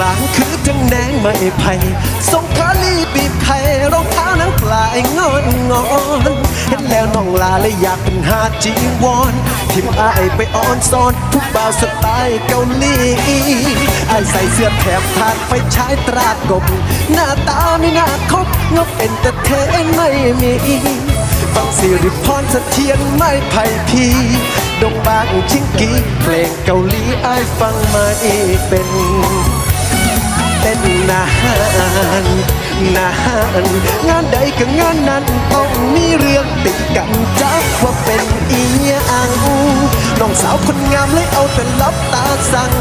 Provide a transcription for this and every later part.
ลางคือจังแนงไม่ไผ่สงขาลีบีบไข่รองเท้านังปลายงอนงอนเห็นแล้วน้องลาเลยอยากเป็นหาจีวอนทิมอายไปออนซอนผู้บ่าวสไตล์เกาหลีอายใส่เสื้อแถบทานไฟใช้ตรากบ หน้าตาไม่น่าคบงบเป็นแต่เทนไม่มีฟังสิริพรสเสถียรไม่ไผ่พีดงบางชิงกีเพลงเกาหลีอายฟังมาเป็นานงานใดก็งานนั้นต้องมีเรื่องติดกันจักว่าเป็นอีหยังน้องสาวคนงามเลยเอาแต่ลับตาสั่ง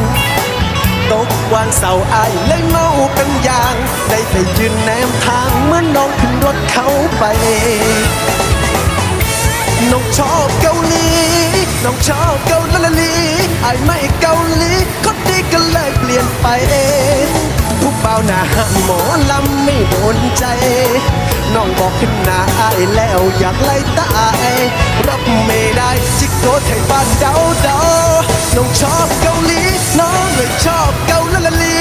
ตกวางเสาอายเลยเมาเป็นอย่าง ได้แต่ยืนแนมทางเมื่อน้องขึ้นรถเขาไป น้องชอบเกาหลี น้องชอบเกาหลีไอไม่เกาหลีคนดีก็เลยเปลี่ยนไป ผู้เบาหน้าหมอลำไม่โดนใจ น้องบอกขึ้นหน้าอายแล้วอยากไล่ตายรับไม่ได้จิกโกไทยบ้านเดาเดาน้องชอบเกาหลี น้องเลยชอบเกาหลี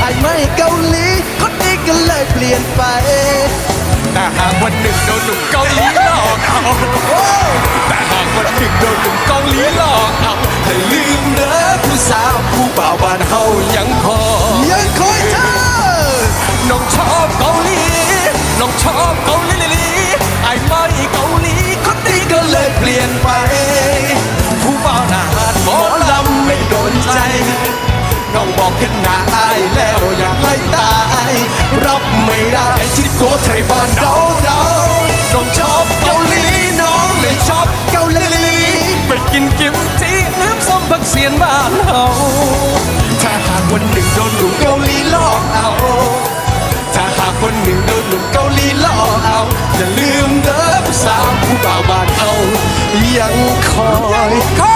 ไอ้ไม่เกาหลีคนดีก็เลยเปลี่ยนไปแต่หากวันหนึ่งโดนหนุ่มเกาหลีหลอกเอาแต่หากวันหนึ่งโดนหนุ่มเกาหลี น้องชอบเกาหลีลีไอ้ไม่เกาหลีคนดีก็เลยเปลี่ยนไป ผู้บ่าวหน้าหาดหมอลำไม่โดนใจ น้องบอกขึ้นหน้าอายแล้วอยากไล่ตาย รับไม่ได้ที่โกไทยบ้านเราเราน้องชอบเกาหลีน้องเลยชอบเกาหลีไปกินกิมจิน้ำส้มผักเสียนบ้านเฮาถ้าหากวันถึงโดนรู้ خواهی